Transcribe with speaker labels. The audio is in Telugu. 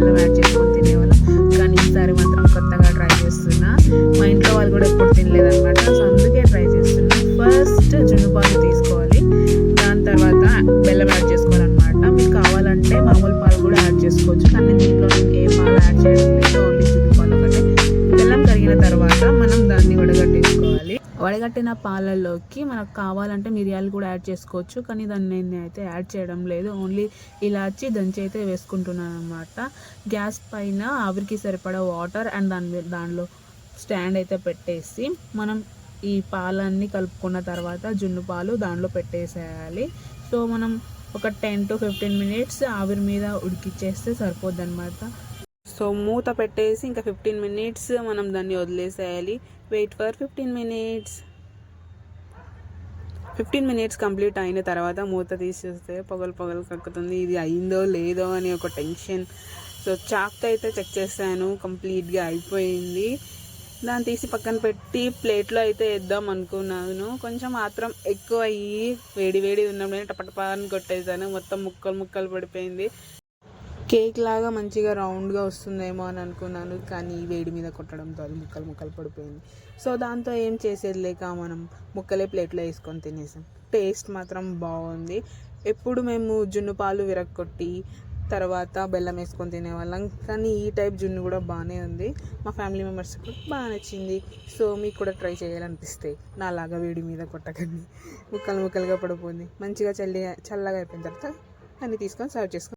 Speaker 1: పిల్లలు యాడ్ చేసుకొని తినేవాళ్ళం కానీ ఈసారి మాత్రం కొత్తగా వడగట్టిన పాలల్లోకి మనకు కావాలంటే మిరియాలు కూడా యాడ్ చేసుకోవచ్చు. కానీ దాన్ని నేను అయితే యాడ్ చేయడం లేదు. ఓన్లీ ఇలాచి దంచి అయితే వేసుకుంటున్నాను అనమాట గ్యాస్ పైన ఆవిరికి సరిపడా వాటర్ అండ్ దాని మీద- దానిలో స్టాండ్ అయితే పెట్టేసి మనం ఈ పాలన్నీ కలుపుకున్న తర్వాత జున్ను పాలు దానిలో పెట్టేసేయాలి. సో మనం ఒక టెన్ టు ఫిఫ్టీన్ మినిట్స్ ఆవిరి మీద ఉడికిచ్చేస్తే సరిపోద్ది అనమాట సో మూత పెట్టేసి ఇంకా ఫిఫ్టీన్ మినిట్స్ మనం దాన్ని వదిలేసేయాలి. Wait for fifteen minutes fifteen minutes complete అయిన తర్వాత మూత తీసేస్తే పొగలు పొగలు కక్కుతుంది. ఇది అయిందో లేదో అని ఒక టెన్షన్ సో చాక్తో అయితే చెక్ చేశాను. కంప్లీట్గా అయిపోయింది. దాన్ని తీసి పక్కన పెట్టి ప్లేట్లో అయితే వేద్దాం అనుకున్నాను. కొంచెం మాత్రం ఎక్కువ అయ్యి వేడి వేడి ఉన్నప్పుడే టపటపా కొట్టేసాను మొత్తం ముక్కలు ముక్కలు పడిపోయింది. కేక్ లాగా మంచిగా రౌండ్గా వస్తుందేమో అని అనుకున్నాను కానీ వేడి మీద కొట్టడంతో అది ముక్కలు ముక్కలు పడిపోయింది. సో దాంతో ఏం చేసేది లేక మనం ముక్కలే ప్లేట్లో వేసుకొని తినేసాం. టేస్ట్ మాత్రం బాగుంది. ఎప్పుడు మేము జున్ను పాలు విరగొట్టి తర్వాత బెల్లం వేసుకొని తినేవాళ్ళం కానీ ఈ టైప్ జున్ను కూడా బాగానే ఉంది. మా ఫ్యామిలీ మెంబర్స్ కూడా బాగా నచ్చింది. సో మీకు కూడా ట్రై చేయాలనిపిస్తే నాలాగా వేడి మీద కొట్టకండి. ముక్కలు ముక్కలుగా పడిపోయింది. మంచిగా చల్లి చల్లగా అయిపోయిన తర్వాత అన్ని తీసుకొని సర్వ్ చేసుకొని